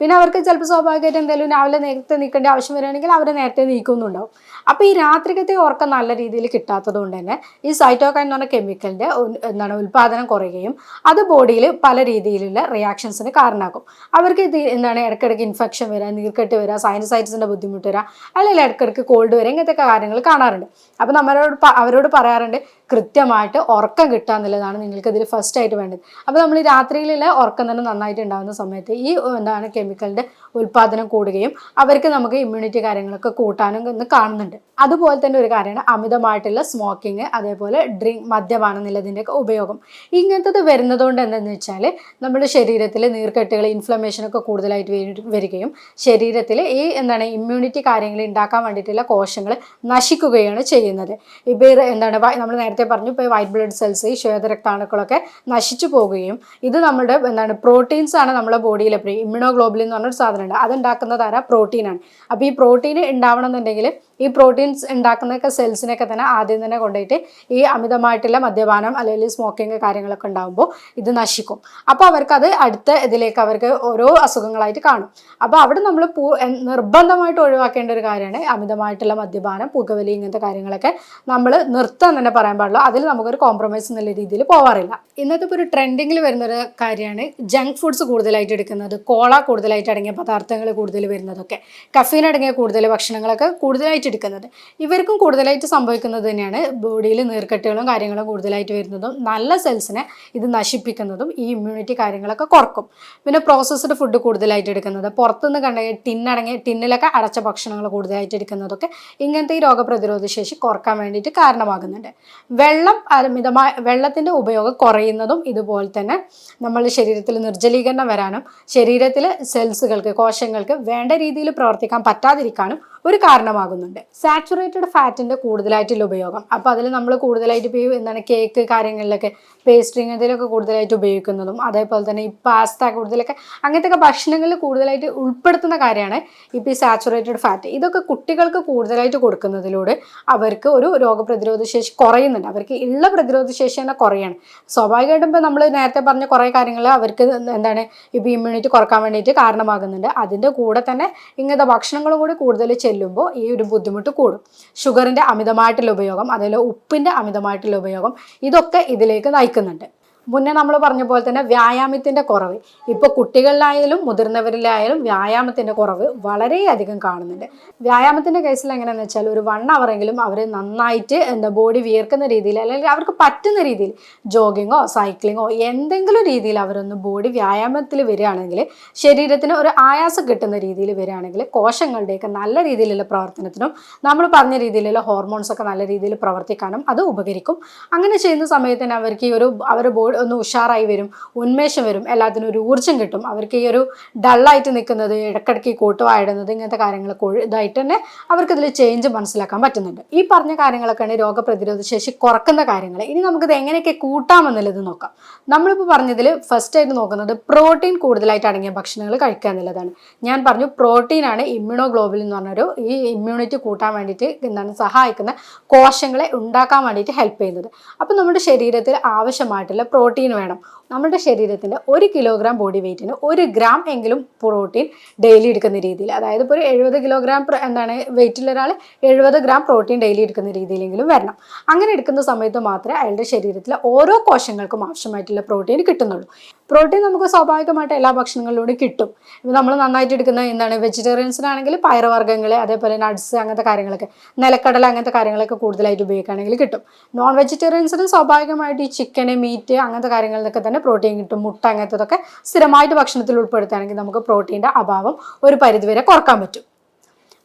Speaker 1: പിന്നെ അവർക്ക് ചിലപ്പോൾ സ്വാഭാവികമായിട്ട് എന്തെങ്കിലും രാവിലെ നേരത്തെ നീക്കേണ്ട ആവശ്യം വരികയാണെങ്കിൽ അവർ നേരത്തെ നീക്കുന്നുണ്ടാവും അപ്പോൾ ഈ രാത്രിക്കത്തെ ഉറക്കം നല്ല രീതിയിൽ കിട്ടാത്തത് കൊണ്ട് തന്നെ ഈ സൈറ്റോകൈൻ എന്ന് പറഞ്ഞ കെമിക്കലിന്റെ എന്താണ് ഉൽപ്പാദനം കുറയുകയും അത് ബോഡിയിൽ പല രീതിയിലുള്ള റിയാക്ഷൻസിന് കാരണമാക്കും അവർക്ക് എന്താണ് ഇടയ്ക്കിടയ്ക്ക് ഇൻഫെക്ഷൻ വരിക നീർക്കെട്ട് വരിക സൈനസൈറ്റിസിന്റെ ബുദ്ധിമുട്ട് വരിക അല്ലെങ്കിൽ ഇടയ്ക്കിടയ്ക്ക് കോൾഡ് വരിക ഇങ്ങനത്തെ കാര്യങ്ങൾ കാണാറുണ്ട്. അപ്പോൾ നമ്മളോട് അവരോട് പറയാറുണ്ട് കൃത്യമായിട്ട് ഉറക്കം കിട്ടുക എന്നുള്ളതാണ് നിങ്ങൾക്ക് ഇതിൽ ഫസ്റ്റ് ആയിട്ട് വേണ്ടത്. അപ്പോൾ നമ്മൾ രാത്രിയിലുള്ള ഉറക്കം തന്നെ നന്നായിട്ട് ഉണ്ടാകുന്ന സമയത്ത് ഈ എന്താണ് കെമിക്കലിന്റെ ഉൽപ്പാദനം കൂടുകയും അവർക്ക് നമുക്ക് ഇമ്മ്യൂണിറ്റി കാര്യങ്ങളൊക്കെ കൂട്ടാനും ഇന്ന് കാണുന്നുണ്ട്. അതുപോലെ തന്നെ ഒരു കാര്യമാണ് അമിതമായിട്ടുള്ള സ്മോക്കിങ് അതേപോലെ ഡ്രിങ്ക് മദ്യപാനം എന്നുള്ളതിന്റെയൊക്കെ ഉപയോഗം. ഇങ്ങനത്തത് വരുന്നതുകൊണ്ട് എന്താണെന്ന് വെച്ചാൽ നമ്മുടെ ശരീരത്തിൽ നീർക്കെട്ടുകൾ ഇൻഫ്ലമേഷനൊക്കെ കൂടുതലായിട്ട് വരികയും ശരീരത്തിൽ ഈ എന്താണ് ഇമ്മ്യൂണിറ്റി കാര്യങ്ങൾ ഉണ്ടാക്കാൻ വേണ്ടിയിട്ടുള്ള കോശങ്ങൾ നശിക്കുകയാണ് ചെയ്യുന്നത്. ഇപ്പോൾ എന്താണ് നമ്മൾ നേരത്തെ പറഞ്ഞു ഇപ്പോൾ വൈറ്റ് ബ്ലഡ് സെൽസ് ഈ ശ്വേതരക്താണുക്കളൊക്കെ നശിച്ചു പോവുകയും ഇത് നമ്മുടെ എന്താണ് പ്രോട്ടീൻസ് ആണ് നമ്മുടെ ബോഡിയിൽ എപ്പോഴും ഇമ്മ്യൂണോഗ്ലോബുലിൻ എന്ന് പറഞ്ഞൊരു സാധനമുണ്ട്. അത് ആരാ പ്രോട്ടീനാണ് അപ്പോൾ ഈ പ്രോട്ടീൻ ഉണ്ടാവണം എന്നുണ്ടെങ്കിൽ ഈ പ്രോട്ടീൻസ് ഉണ്ടാക്കുന്നൊക്കെ സെൽസിനൊക്കെ തന്നെ ആദ്യം തന്നെ കൊണ്ടുപോയിട്ട് ഈ അമിതമായിട്ടുള്ള മദ്യപാനം അല്ലെങ്കിൽ സ്മോക്കിങ് കാര്യങ്ങളൊക്കെ ഉണ്ടാകുമ്പോൾ ഇത് നശിക്കും. അപ്പോൾ അവർക്ക് അത് അടുത്ത ഇതിലേക്ക് അവർക്ക് ഓരോ അസുഖങ്ങളായിട്ട് കാണും. അപ്പോൾ അവിടെ നമ്മൾ പൂ നിർബന്ധമായിട്ട് ഒഴിവാക്കേണ്ട ഒരു കാര്യമാണ് അമിതമായിട്ടുള്ള മദ്യപാനം പുകവലി ഇങ്ങനത്തെ കാര്യങ്ങളൊക്കെ നമ്മൾ നിർത്താൻ തന്നെ പറയാൻ പാടുള്ളൂ. അതിൽ നമുക്കൊരു കോംപ്രമൈസ് എന്നുള്ള രീതിയിൽ പോവാറില്ല. ഇന്നത്തെ ഇപ്പോൾ ഒരു ട്രെൻഡിങ്ങിൽ വരുന്നൊരു കാര്യമാണ് ജങ്ക് ഫുഡ്സ് കൂടുതലായിട്ട് എടുക്കുന്നത്. കോള കൂടുതലായിട്ട് അടങ്ങിയ പദാർത്ഥങ്ങൾ കൂടുതൽ വരുന്നതൊക്കെ. കഫീൻ അടങ്ങിയ കൂടുതൽ ഭക്ഷണങ്ങളൊക്കെ കൂടുതലായിട്ട് എടുക്കുന്നത്. ഇവർക്കും കൂടുതലായിട്ട് സംഭവിക്കുന്നത് തന്നെയാണ്. ബോഡിയിൽ നീർക്കെട്ടുകളും കാര്യങ്ങളും കൂടുതലായിട്ട് വരുന്നതും നല്ല സെൽസിനെ ഇത് നശിപ്പിക്കുന്നതും ഈ ഇമ്മ്യൂണിറ്റി കാര്യങ്ങളൊക്കെ കുറക്കും. പിന്നെ പ്രോസസ്ഡ് ഫുഡ് കൂടുതലായിട്ട് എടുക്കുന്നത്. പുറത്തുനിന്ന് കണ്ട ടിന്നടങ്ങിയ ടിന്നിലൊക്കെ അടച്ച ഭക്ഷണങ്ങൾ കൂടുതലായിട്ട് എടുക്കുന്നതൊക്കെ ഇങ്ങനത്തെ ഈ രോഗപ്രതിരോധ ശേഷി കുറയ്ക്കാൻ വേണ്ടിയിട്ട് കാരണമാകുന്നുണ്ട്. വെള്ളം അമിതമായ വെള്ളത്തിന്റെ ഉപയോഗം കുറയുന്നതും ഇതുപോലെ തന്നെ നമ്മളുടെ ശരീരത്തിൽ നിർജലീകരണം വരാനും ശരീരത്തിലെ സെൽസുകൾക്ക് കോശങ്ങൾക്ക് വേണ്ട രീതിയിൽ പ്രവർത്തിക്കാൻ പറ്റാതിരിക്കാനും ഒരു കാരണമാകുന്നുണ്ട്. സാച്ചുറേറ്റഡ് ഫാറ്റിന്റെ കൂടുതലായിട്ടുള്ള ഉപയോഗം. അപ്പോൾ അതിൽ നമ്മൾ കൂടുതലായിട്ട് ഇപ്പോൾ എന്താണ് കേക്ക് കാര്യങ്ങളിലൊക്കെ പേസ്ട്രി ഇതിലൊക്കെ കൂടുതലായിട്ട് ഉപയോഗിക്കുന്നതും അതേപോലെ തന്നെ ഈ പാസ്ത കൂടുതലൊക്കെ അങ്ങനത്തെ ഒക്കെ ഭക്ഷണങ്ങളിൽ കൂടുതലായിട്ട് ഉൾപ്പെടുത്തുന്ന കാര്യമാണ് ഇപ്പോൾ ഈ സാച്ചുറേറ്റഡ് ഫാറ്റ് ഇതൊക്കെ കുട്ടികൾക്ക് കൂടുതലായിട്ട് കൊടുക്കുന്നതിലൂടെ അവർക്ക് ഒരു രോഗപ്രതിരോധ ശേഷി കുറയുന്നുണ്ട്. അവർക്ക് ഉള്ള പ്രതിരോധ ശേഷി തന്നെ കുറയാണ്. സ്വാഭാവികമായിട്ടും ഇപ്പോൾ നമ്മൾ നേരത്തെ പറഞ്ഞ കുറേ കാര്യങ്ങൾ അവർക്ക് എന്താണ് ഇപ്പോൾ ഇമ്മ്യൂണിറ്റി കുറയ്ക്കാൻ വേണ്ടിയിട്ട് കാരണമാകുന്നുണ്ട്. അതിന്റെ കൂടെ തന്നെ ഇങ്ങനത്തെ ഭക്ഷണങ്ങളും കൂടി കൂടുതൽ ചെല്ലുമ്പോൾ ഈ ഒരു ബുദ്ധിമുട്ട് കൂടും. ഷുഗറിന്റെ അമിതമായിട്ടുള്ള ഉപയോഗം അതേപോലെ ഉപ്പിന്റെ അമിതമായിട്ടുള്ള ഉപയോഗം ഇതൊക്കെ ഇതിലേക്ക് നയിക്കുന്നുണ്ട്. മുന്നേ നമ്മൾ പറഞ്ഞ പോലെ തന്നെ വ്യായാമത്തിന്റെ കുറവ്. ഇപ്പോൾ കുട്ടികളിലായാലും മുതിർന്നവരിലായാലും വ്യായാമത്തിന്റെ കുറവ് വളരെയധികം കാണുന്നുണ്ട്. വ്യായാമത്തിന്റെ കേസിൽ എങ്ങനെയാണെന്ന് വെച്ചാൽ ഒരു വൺ അവറെങ്കിലും അവർ നന്നായിട്ട് എന്താ ബോഡി വിയർക്കുന്ന രീതിയിൽ അല്ലെങ്കിൽ അവർക്ക് പറ്റുന്ന രീതിയിൽ ജോഗിങ്ങോ സൈക്ലിങ്ങോ എന്തെങ്കിലും രീതിയിൽ അവരൊന്ന് ബോഡി വ്യായാമത്തിൽ വരികയാണെങ്കിൽ ശരീരത്തിന് ഒരു ആയാസം കിട്ടുന്ന രീതിയിൽ വരികയാണെങ്കിൽ കോശങ്ങളുടെയൊക്കെ നല്ല രീതിയിലുള്ള പ്രവർത്തനത്തിനും നമ്മൾ പറഞ്ഞ രീതിയിലുള്ള ഹോർമോൺസ് ഒക്കെ നല്ല രീതിയിൽ പ്രവർത്തിക്കാനും അത് ഉപകരിക്കും. അങ്ങനെ ചെയ്യുന്ന സമയത്ത് തന്നെ അവർക്ക് ഈ ഒരു അവരുടെ ബോഡി ഒന്ന് ഉഷാറായി വരും ഉന്മേഷം വരും എല്ലാത്തിനും ഒരു ഊർജം കിട്ടും. അവർക്ക് ഈ ഒരു ഡള്ളായിട്ട് നിൽക്കുന്നത് ഇടക്കിടയ്ക്ക് ഈ കൂട്ടുവായിടുന്നത് ഇങ്ങനത്തെ കാര്യങ്ങളൊക്കെ ഇതായിട്ട് തന്നെ അവർക്ക് ഇതിൽ ചേഞ്ച് മനസ്സിലാക്കാൻ പറ്റുന്നുണ്ട്. ഈ പറഞ്ഞ കാര്യങ്ങളൊക്കെയാണ് രോഗപ്രതിരോധ ശേഷി കുറക്കുന്ന കാര്യങ്ങൾ ഇനി നമുക്കിത് എങ്ങനെയൊക്കെ കൂട്ടാമെന്നുള്ളത് നോക്കാം. നമ്മളിപ്പോൾ പറഞ്ഞതിൽ ഫസ്റ്റ് ആയിട്ട് നോക്കുന്നത് പ്രോട്ടീൻ കൂടുതലായിട്ട് അടങ്ങിയ ഭക്ഷണങ്ങൾ കഴിക്കുക എന്നുള്ളതാണ്. ഞാൻ പറഞ്ഞു പ്രോട്ടീനാണ് ഇമ്മ്യൂണോഗ്ലോബിൻ എന്ന് പറഞ്ഞൊരു ഈ ഇമ്മ്യൂണിറ്റി കൂട്ടാൻ വേണ്ടിയിട്ട് എന്താണ് സഹായിക്കുന്ന കോശങ്ങളെ ഉണ്ടാക്കാൻ വേണ്ടിയിട്ട് ഹെൽപ്പ് ചെയ്യുന്നത്. അപ്പോൾ നമ്മുടെ ശരീരത്തിൽ ആവശ്യമായിട്ടുള്ള പ്രോട്ടീൻ വേണം. നമ്മുടെ ശരീരത്തിന്റെ ഒരു കിലോഗ്രാം ബോഡി വെയിറ്റിന് ഒരു ഗ്രാം എങ്കിലും പ്രോട്ടീൻ ഡെയിലി എടുക്കുന്ന രീതിയിൽ അതായത് ഇപ്പോൾ ഒരു എഴുപത് കിലോഗ്രാം എന്താണ് വെയിറ്റുള്ള ഒരാൾ എഴുപത് ഗ്രാം പ്രോട്ടീൻ ഡെയിലി എടുക്കുന്ന രീതിയിലെങ്കിലും വരണം. അങ്ങനെ എടുക്കുന്ന സമയത്ത് മാത്രമേ അയാളുടെ ശരീരത്തിലെ ഓരോ കോശങ്ങൾക്കും ആവശ്യമായിട്ടുള്ള പ്രോട്ടീൻ കിട്ടുന്നുള്ളൂ. പ്രോട്ടീൻ നമുക്ക് സ്വാഭാവികമായിട്ട് എല്ലാ ഭക്ഷണങ്ങളിലൂടെ കിട്ടും. ഇപ്പോൾ നമ്മൾ നന്നായിട്ട് എടുക്കുന്ന എന്താണ് വെജിറ്റേറിയൻസിനാണെങ്കിൽ പയറുവർഗങ്ങൾ അതേപോലെ നട്ട്സ് അങ്ങനത്തെ കാര്യങ്ങളൊക്കെ നിലക്കടല അങ്ങനത്തെ കാര്യങ്ങളൊക്കെ കൂടുതലായിട്ട് ഉപയോഗിക്കുകയാണെങ്കിൽ കിട്ടും. നോൺ വെജിറ്റേറിയൻസിന് സ്വാഭാവികമായിട്ട് ഈ ചിക്കന് മീറ്റ് അങ്ങനത്തെ കാര്യങ്ങളിലൊക്കെ തന്നെ പ്രോട്ടീൻ കിട്ടും മുട്ട അങ്ങനത്തതൊക്കെ സ്ഥിരമായിട്ട് ഭക്ഷണത്തിൽ ഉൾപ്പെടുത്തുകയാണെങ്കിൽ നമുക്ക് പ്രോട്ടീന്റെ അഭാവം ഒരു പരിധിവരെ കുറയ്ക്കാൻ പറ്റും.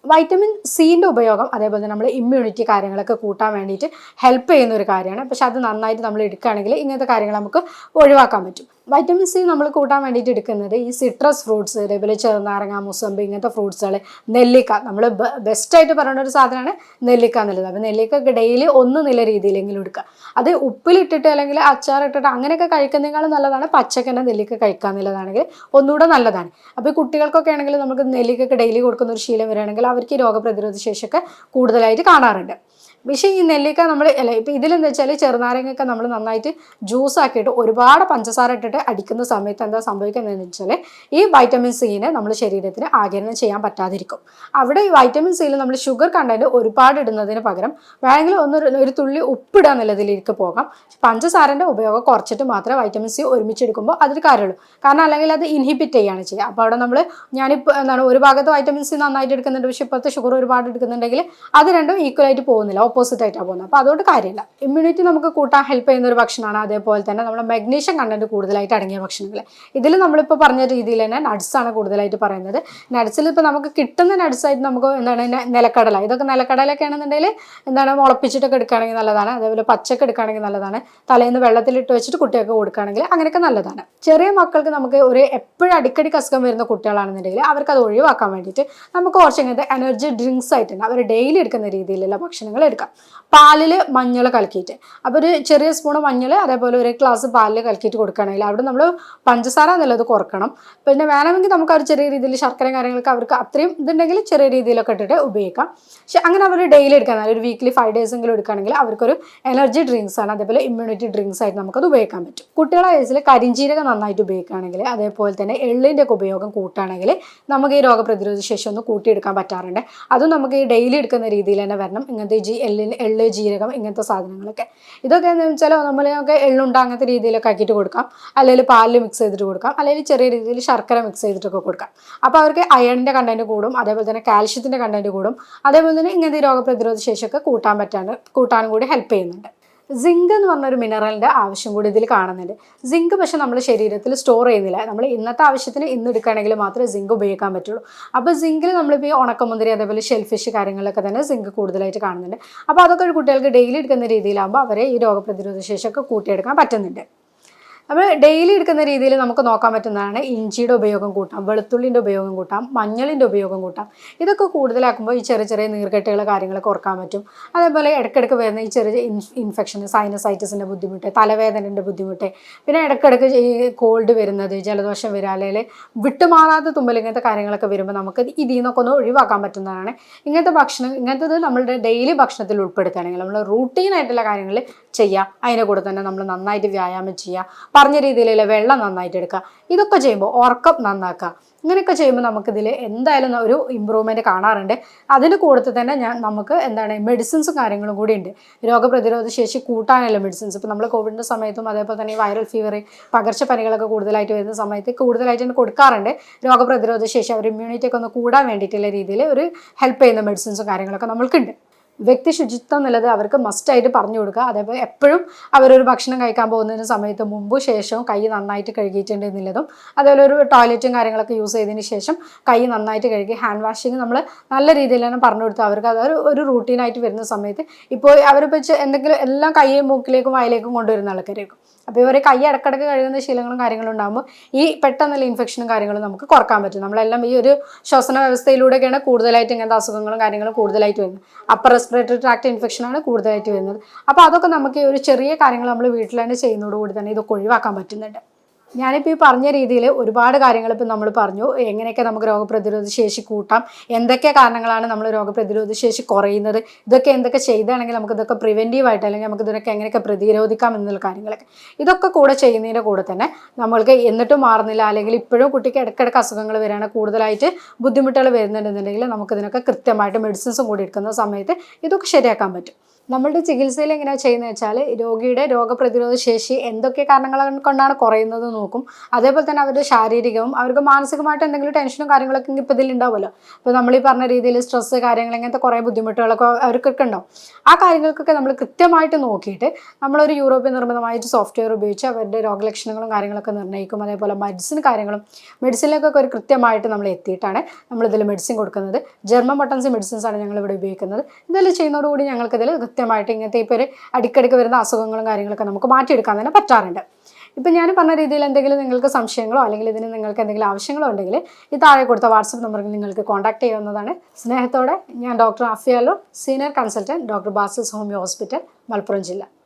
Speaker 1: വൈറ്റമിൻ സിന്റെ ഉപയോഗം അതേപോലെ തന്നെ നമ്മൾ ഇമ്മ്യൂണിറ്റി കാര്യങ്ങളൊക്കെ കൂട്ടാൻ വേണ്ടിയിട്ട് ഹെൽപ്പ് ചെയ്യുന്ന ഒരു കാര്യമാണ്. പക്ഷെ അത് നന്നായിട്ട് നമ്മൾ എടുക്കുകയാണെങ്കിൽ ഇങ്ങനത്തെ കാര്യങ്ങൾ നമുക്ക് ഒഴിവാക്കാൻ പറ്റും. വൈറ്റമിൻ സി നമ്മൾ കൂട്ടാൻ വേണ്ടിയിട്ട് എടുക്കുന്നത് ഈ സിട്രസ് ഫ്രൂട്ട്സ് അതേപോലെ ചെറുനാരങ്ങ മുസമ്പി ഇങ്ങനത്തെ ഫ്രൂട്ട്സുകൾ നെല്ലിക്ക. നമ്മൾ ബെസ്റ്റായിട്ട് പറയുന്ന ഒരു സാധനമാണ് നെല്ലിക്ക എന്നുള്ളത്. അപ്പോൾ നെല്ലിക്കൊക്കെ ഡെയിലി ഒന്ന് നില രീതിയിലെങ്കിലും എടുക്കുക. അത് ഉപ്പിലിട്ടിട്ട് അല്ലെങ്കിൽ അച്ചാറിട്ടിട്ട് അങ്ങനെയൊക്കെ കഴിക്കുന്നതിനേക്കാളും നല്ലതാണ് പച്ചക്കന്നെ നെല്ലിക്ക കഴിക്കുക എന്നുള്ളതാണെങ്കിൽ ഒന്നുകൂടെ നല്ലതാണ്. അപ്പോൾ കുട്ടികൾക്കൊക്കെ ആണെങ്കിൽ നമുക്ക് നെല്ലിക്കൊക്കെ ഡെയിലി കൊടുക്കുന്ന ഒരു ശീലം വരികയാണെങ്കിൽ അവർക്ക് രോഗപ്രതിരോധ ശേഷിയൊക്കെ കൂടുതലായിട്ട് കാണാറുണ്ട്. പക്ഷേ ഈ നെല്ലിക്ക നമ്മൾ അല്ല ഇപ്പം ഇതിലെന്ന് വെച്ചാൽ ചെറുനാരങ്ങയൊക്കെ നമ്മൾ നന്നായിട്ട് ജ്യൂസ് ആക്കിയിട്ട് ഒരുപാട് പഞ്ചസാര ഇട്ടിട്ട് അടിക്കുന്ന സമയത്ത് എന്താ സംഭവിക്കുന്നതെന്ന് വെച്ചാൽ ഈ വൈറ്റമിൻ സിനെ നമ്മൾ ശരീരത്തിന് ആകിരണം ചെയ്യാൻ പറ്റാതിരിക്കും. അവിടെ ഈ വൈറ്റമിൻ സിയിൽ നമ്മൾ ഷുഗർ കണ്ടന്റ് ഒരുപാട് ഇടുന്നതിന് പകരം വേണമെങ്കിൽ ഒന്ന് ഒരു- തുള്ളി ഉപ്പിടുക എന്നുള്ളതിലേക്ക് പോകാം. പഞ്ചസാരന്റെ ഉപയോഗം കുറച്ചിട്ട് മാത്രമേ വൈറ്റമിൻ സി ഒരുമിച്ചെടുക്കുമ്പോൾ അതിൽ കാര്യമുള്ളൂ. കാരണം അല്ലെങ്കിൽ അത് ഇൻഹിബിറ്റ് ചെയ്യാണ് ചെയ്യുക. അപ്പോൾ അവിടെ നമ്മൾ ഞാനിപ്പോൾ എന്താണ് ഒരു ഭാഗത്ത് വൈറ്റമിൻ സി നന്നായിട്ട് എടുക്കുന്നുണ്ട് പക്ഷേ ഇപ്പോഴത്തെ ഷുഗർ ഒരുപാട് എടുക്കുന്നുണ്ടെങ്കിൽ അത് രണ്ടും ഈക്വലായിട്ട് പോകുന്നില്ല. ഓപ്പോസിറ്റ് ആയിട്ടാണ് പോകുന്നത് അപ്പോൾ അതുകൊണ്ട് കാര്യമില്ല. ഇമ്മ്യൂണിറ്റി നമുക്ക് കൂട്ടാൻ ഹെൽപ്പ് ചെയ്യുന്ന ഒരു ഭക്ഷണമാണ് അതേപോലെ തന്നെ നമ്മുടെ മെഗ്നീഷ്യം കണ്ടന്റ് കൂടുതലായിട്ട് അടങ്ങിയ ഭക്ഷണങ്ങൾ ഇതിൽ നമ്മളിപ്പോൾ പറഞ്ഞ രീതിയിൽ തന്നെ ആണ് കൂടുതലായിട്ട് പറയുന്നത്. നട്സിൽ ഇപ്പോൾ നമുക്ക് കിട്ടുന്ന നട്സ് ആയിട്ട് നമുക്ക് എന്താണ് നിലക്കടല. ഇതൊക്കെ നിലക്കടലൊക്കെ ആണെന്നുണ്ടെങ്കിൽ എന്താണ് മുളപ്പിച്ചിട്ടൊക്കെ എടുക്കുകയാണെങ്കിൽ നല്ലതാണ്. അതേപോലെ പച്ചക്ക് എടുക്കുകയാണെങ്കിൽ നല്ലതാണ്. തലേന്ന് വെള്ളത്തിലിട്ട് വെച്ചിട്ട് കുട്ടികൾക്ക് കൊടുക്കുകയാണെങ്കിൽ അങ്ങനെയൊക്കെ നല്ലതാണ്. ചെറിയ മക്കൾക്ക് നമുക്ക് ഒരു എപ്പോഴും അടിക്കടി കസുഖം വരുന്ന കുട്ടികളാണെന്നുണ്ടെങ്കിൽ അവർക്ക് അത് ഒഴിവാക്കാൻ വേണ്ടിയിട്ട് നമുക്ക് കുറച്ച് എനർജി ഡ്രിങ്ക്സ് ആയിട്ടുണ്ട് അവർ ഡെയിലി എടുക്കുന്ന രീതിയിലുള്ള ഭക്ഷണങ്ങൾ എടുക്കാം. പാലിൽ മഞ്ഞൾ കലക്കിയിട്ട് അപ്പോൾ ഒരു ചെറിയ സ്പൂൺ മഞ്ഞൾ അതേപോലെ ഒരു ഗ്ലാസ് പാലിൽ കലക്കിയിട്ട് കൊടുക്കുകയാണെങ്കിൽ അവിടെ നമ്മൾ പഞ്ചസാര എന്നുള്ളത് കുറക്കണം. പിന്നെ വേണമെങ്കിൽ നമുക്ക് അവർ ചെറിയ രീതിയിൽ ശർക്കരയും കാര്യങ്ങളൊക്കെ അവർക്ക് അത്രയും ഇതുണ്ടെങ്കിൽ ചെറിയ രീതിയിലൊക്കെ ഇട്ടിട്ട് ഉപയോഗിക്കാം. പക്ഷെ അങ്ങനെ അവർ ഡെയിലി എടുക്കാൻ ഒരു വീക്കിലി ഫൈവ് ഡേയ്സ് എങ്കിലും എടുക്കുകയാണെങ്കിൽ അവർക്കൊരു എനർജി ഡ്രിങ്ക്സ് ആണ്. അതേപോലെ ഇമ്മ്യൂണിറ്റി ഡ്രിങ്ക്സ് ആയിട്ട് നമുക്കത് ഉപയോഗിക്കാൻ പറ്റും. കുട്ടികളുടെ വയസ്സിൽ കരിഞ്ചീരകം നന്നായിട്ട് ഉപയോഗിക്കുകയാണെങ്കിൽ അതേപോലെ തന്നെ എള്ളിന്റെ ഒക്കെ ഉപയോഗം കൂട്ടുകയാണെങ്കിൽ നമുക്ക് ഈ രോഗപ്രതിരോധ ശേഷി ഒന്ന് കൂട്ടിയെടുക്കാൻ പറ്റാറുണ്ട്. അതും നമുക്ക് ഈ ഡെയിലി എടുക്കുന്ന രീതിയിൽ തന്നെ വരണം. ഇങ്ങനത്തെ ജി എള്ളിൽ എള്ള് ജീരകം ഇങ്ങനത്തെ സാധനങ്ങളൊക്കെ. ഇതൊക്കെ എന്ന് വെച്ചാൽ നമ്മളൊക്കെ എള്ളുണ്ട അങ്ങനത്തെ രീതിയിലൊക്കെ ആക്കിയിട്ട് കൊടുക്കാം. അല്ലെങ്കിൽ പാലിൽ മിക്സ് ചെയ്തിട്ട് കൊടുക്കാം. അല്ലെങ്കിൽ ചെറിയ രീതിയിൽ ശർക്കര മിക്സ് ചെയ്തിട്ടൊക്കെ കൊടുക്കാം. അപ്പോൾ അവർക്ക് അയണിന്റെ കണ്ടന്റ് കൂടും. അതേപോലെ തന്നെ കാൽഷ്യത്തിന്റെ കണ്ടന്റ് കൂടും. അതേപോലെ തന്നെ ഇങ്ങനത്തെ രോഗപ്രതിരോധ ശേഷിയൊക്കെ കൂട്ടാൻ പറ്റാണ് കൂട്ടാനും കൂടി ഹെൽപ്പ് ചെയ്യുന്നുണ്ട്. സിങ്ക് എന്ന് പറഞ്ഞൊരു മിനറലിന്റെ ആവശ്യം കൂടി ഇതിൽ കാണുന്നുണ്ട്. സിങ്ക് പക്ഷെ നമ്മൾ ശരീരത്തിൽ സ്റ്റോർ ചെയ്യുന്നില്ല. നമ്മൾ ഇന്നത്തെ ആവശ്യത്തിന് ഇന്ന് എടുക്കുകയാണെങ്കിൽ മാത്രമേ സിങ്ക് ഉപയോഗിക്കാൻ പറ്റുള്ളൂ. അപ്പോൾ സിങ്കിൽ നമ്മളിപ്പോൾ ഈ ഉണക്കമുന്തിരി അതേപോലെ ഷെൽഫിഷ് കാര്യങ്ങളൊക്കെ തന്നെ സിങ്ക് കൂടുതലായിട്ട് കാണുന്നുണ്ട്. അപ്പോൾ അതൊക്കെ ഒരു കുട്ടികൾക്ക് ഡെയിലി എടുക്കുന്ന രീതിയിലാകുമ്പോൾ അവരെ ഈ രോഗപ്രതിരോധ ശേഷിയൊക്കെ കൂട്ടിയെടുക്കാൻ പറ്റുന്നുണ്ട്. അപ്പോൾ ഡെയിലി എടുക്കുന്ന രീതിയിൽ നമുക്ക് നോക്കാൻ പറ്റുന്നതാണ് ഇഞ്ചിയുടെ ഉപയോഗം കൂട്ടാം വെളുത്തുള്ളിന്റെ ഉപയോഗം കൂട്ടാം മഞ്ഞളിന്റെ ഉപയോഗം കൂട്ടാം. ഇതൊക്കെ കൂടുതലാക്കുമ്പോൾ ഈ ചെറിയ ചെറിയ നീർക്കെട്ടുകൾ കാര്യങ്ങളൊക്കെ ഓർക്കാൻ പറ്റും. അതേപോലെ ഇടയ്ക്കിടയ്ക്ക് വരുന്ന ഈ ചെറിയ ഇൻഫെക്ഷൻ സൈനസൈറ്റിസിന്റെ ബുദ്ധിമുട്ട് തലവേദനന്റെ ബുദ്ധിമുട്ട് പിന്നെ ഇടയ്ക്കിടയ്ക്ക് ഈ കോൾഡ് വരുന്നത് ജലദോഷം വരിക അല്ലെങ്കിൽ വിട്ടുമാറാത്ത തുമ്മൽ ഇങ്ങനത്തെ കാര്യങ്ങളൊക്കെ വരുമ്പോൾ നമുക്ക് ഇതിൽ നിന്നൊക്കെ ഒന്ന് ഒഴിവാക്കാൻ പറ്റുന്നതാണ്. ഇങ്ങനത്തെ ഭക്ഷണം ഇങ്ങനത്തത് നമ്മളുടെ ഡെയിലി ഭക്ഷണത്തിൽ ഉൾപ്പെടുത്തുകയാണെങ്കിൽ നമ്മൾ റൂട്ടീനായിട്ടുള്ള കാര്യങ്ങൾ ചെയ്യുക അതിന്റെ കൂടെ തന്നെ നമ്മൾ നന്നായിട്ട് വ്യായാമം ചെയ്യുക പറഞ്ഞ രീതിയിലുള്ള വെള്ളം നന്നായിട്ട് എടുക്കുക. ഇതൊക്കെ ചെയ്യുമ്പോൾ ഉറക്കം നന്നാക്കുക. ഇങ്ങനെയൊക്കെ ചെയ്യുമ്പോൾ നമുക്കിതിൽ എന്തായാലും ഒരു ഇമ്പ്രൂവ്മെന്റ് കാണാറുണ്ട്. അതിന് കൂടുതൽ തന്നെ ഞാൻ നമുക്ക് എന്താണ് മെഡിസിൻസും കാര്യങ്ങളും കൂടി ഉണ്ട്. രോഗപ്രതിരോധ ശേഷി കൂട്ടാനുള്ള മെഡിസിൻസ് ഇപ്പോൾ നമ്മൾ കോവിഡിന്റെ സമയത്തും അതേപോലെ തന്നെ വൈറൽ ഫീവർ പകർച്ചപ്പനികളൊക്കെ കൂടുതലായിട്ട് വരുന്ന സമയത്ത് കൂടുതലായിട്ട് തന്നെ കൊടുക്കാറുണ്ട്. രോഗപ്രതിരോധ ശേഷി അവർ ഇമ്മ്യൂണിറ്റി ഒക്കെ ഒന്ന് കൂടാൻ വേണ്ടിയിട്ടുള്ള രീതിയിൽ ഒരു ഹെൽപ്പ് ചെയ്യുന്ന മെഡിസിൻസും കാര്യങ്ങളൊക്കെ നമ്മൾക്കുണ്ട്. വ്യക്തി ശുചിത്വം എന്നുള്ളത് അവർക്ക് മസ്റ്റായിട്ട് പറഞ്ഞു കൊടുക്കുക. അതേപോലെ എപ്പോഴും അവരൊരു ഭക്ഷണം കഴിക്കാൻ പോകുന്നതിന് സമയത്ത് മുമ്പ് ശേഷവും കൈ നന്നായിട്ട് കഴുകിയിട്ടുണ്ട് എന്നുള്ളതും അതേപോലെ ഒരു ടോയ്ലറ്റും കാര്യങ്ങളൊക്കെ യൂസ് ചെയ്തതിന് ശേഷം കൈ നന്നായിട്ട് കഴുകി ഹാൻഡ് വാഷിങ് നമ്മൾ നല്ല രീതിയിൽ തന്നെ പറഞ്ഞു കൊടുത്തു. അവർക്ക് അതൊരു ഒരു റൂട്ടീനായിട്ട് വരുന്ന സമയത്ത് ഇപ്പോൾ അവരിപ്പോൾ എന്തെങ്കിലും എല്ലാം കൈയും മൂക്കിലേക്കും വായിലേക്കും കൊണ്ടുവരുന്ന ആൾക്കാരായിരിക്കും. അപ്പോൾ ഇവരെ കൈ ഇടക്കിടക്ക് കഴുകുന്ന ശീലങ്ങളും കാര്യങ്ങളും ഉണ്ടാകുമ്പോൾ ഈ പെട്ടെന്നുള്ള ഇൻഫെക്ഷനും കാര്യങ്ങളും നമുക്ക് കുറയ്ക്കാൻ പറ്റും നമ്മളെല്ലാം ഈ ഒരു ശ്വസന വ്യവസ്ഥയിലൂടെയൊക്കെയാണ് കൂടുതലായിട്ട് ഇങ്ങനത്തെ അസുഖങ്ങളും കാര്യങ്ങളും കൂടുതലായിട്ട് വരുന്നത്. അപ്പർ റെസ്പിറേറ്ററി ട്രാക്ട് ഇൻഫെക്ഷനാണ് കൂടുതലായിട്ട് വരുന്നത്. അപ്പോൾ അതൊക്കെ നമുക്ക് ഈ ഒരു ചെറിയ കാര്യങ്ങൾ നമ്മൾ വീട്ടിൽ തന്നെ ചെയ്യുന്നതോടുകൂടി തന്നെ ഇതൊക്കെ ഒഴിവാക്കാൻ പറ്റുന്നുണ്ട്. ഞാനിപ്പോൾ ഈ പറഞ്ഞ രീതിയിൽ ഒരുപാട് കാര്യങ്ങൾ ഇപ്പം നമ്മൾ പറഞ്ഞു. എങ്ങനെയൊക്കെ നമുക്ക് രോഗപ്രതിരോധ ശേഷി കൂട്ടാം? എന്തൊക്കെ കാരണങ്ങളാണ് നമ്മൾ രോഗപ്രതിരോധ ശേഷി കുറയുന്നത്? ഇതൊക്കെ എന്തൊക്കെ ചെയ്താണെങ്കിൽ നമുക്ക് ഇതൊക്കെ പ്രിവെന്റീവായിട്ട് അല്ലെങ്കിൽ നമുക്ക് ഇതിനൊക്കെ എങ്ങനെയൊക്കെ പ്രതിരോധിക്കാം എന്നുള്ള കാര്യങ്ങളൊക്കെ. ഇതൊക്കെ കൂടെ ചെയ്യുന്നതിന്റെ കൂടെ തന്നെ നമ്മൾക്ക് എന്നിട്ടും മാറുന്നില്ല. അല്ലെങ്കിൽ ഇപ്പോഴും കുട്ടിക്ക് ഇടയ്ക്കിടയ്ക്ക് അസുഖങ്ങൾ വരികയാണ്. കൂടുതലായിട്ട് ബുദ്ധിമുട്ടുകൾ വരുന്നുണ്ടെന്നുണ്ടെങ്കിൽ നമുക്ക് ഇതിനൊക്കെ കൃത്യമായിട്ട് മെഡിസിൻസും കൂടി എടുക്കുന്ന സമയത്ത് ഇതൊക്കെ ശരിയാക്കാൻ പറ്റും. നമ്മളുടെ ചികിത്സയിൽ എങ്ങനെയാണ് ചെയ്യുന്നത് വെച്ചാൽ രോഗിയുടെ രോഗപ്രതിരോധ ശേഷി എന്തൊക്കെ കാരണങ്ങൾ കൊണ്ടാണ് കുറയുന്നത് നോക്കും. അതേപോലെ തന്നെ അവരുടെ ശാരീരികവും അവർക്ക് മാനസികമായിട്ട് എന്തെങ്കിലും ടെൻഷനും കാര്യങ്ങളൊക്കെ ഇപ്പോൾ ഇതിൽ ഉണ്ടാവുമല്ലോ. അപ്പോൾ നമ്മൾ ഈ പറഞ്ഞ രീതിയിൽ സ്ട്രെസ്സ് കാര്യങ്ങൾ ഇങ്ങനത്തെ കുറേ ബുദ്ധിമുട്ടുകളൊക്കെ അവർക്കൊക്കെ ഉണ്ടാവും. ആ കാര്യങ്ങൾക്കൊക്കെ നമ്മൾ കൃത്യമായിട്ട് നോക്കിയിട്ട് നമ്മളൊരു യൂറോപ്യൻ നിർമ്മിതമായിട്ട് സോഫ്റ്റ്വെയർ ഉപയോഗിച്ച് അവരുടെ രോഗലക്ഷണങ്ങളും കാര്യങ്ങളൊക്കെ നിർണയിക്കും. അതേപോലെ മെഡിസിൻ കാര്യങ്ങളും മെഡിസിനിലേക്കൊക്കെ ഒരു കൃത്യമായിട്ട് നമ്മൾ എത്തിയിട്ടാണ് നമ്മളിതിൽ മെഡിസിൻ കൊടുക്കുന്നത്. ജർമ്മൻ ബട്ടൺസ് മെഡിസിൻസ് ആണ് ഞങ്ങൾ ഇവിടെ ഉപയോഗിക്കുന്നത്. ഇതെല്ലാം ചെയ്യുന്നതോടുകൂടി ഞങ്ങൾക്കിതിൽ കൃത്യമായിട്ട് ഇങ്ങനത്തെ ഇപ്പോൾ ഒരു അടിക്കടിക്ക് വരുന്ന അസുഖങ്ങളും കാര്യങ്ങളൊക്കെ നമുക്ക് മാറ്റിയെടുക്കാൻ തന്നെ പറ്റാറുണ്ട്. ഇപ്പം ഞാൻ പറഞ്ഞ രീതിയിൽ എന്തെങ്കിലും നിങ്ങൾക്ക് സംശയങ്ങളോ അല്ലെങ്കിൽ ഇതിന് നിങ്ങൾക്ക് എന്തെങ്കിലും ആവശ്യങ്ങളോ ഉണ്ടെങ്കിൽ ഈ താഴെ കൊടുത്ത വാട്സപ്പ് നമ്പറിൽ നിങ്ങൾക്ക് കോൺടാക്ട് ചെയ്യാവുന്നതാണ്. സ്നേഹത്തോടെ ഞാൻ ഡോക്ടർ അഫിയാലോ senior consultant doctor Basis homeo hospital Malappuram ജില്ല.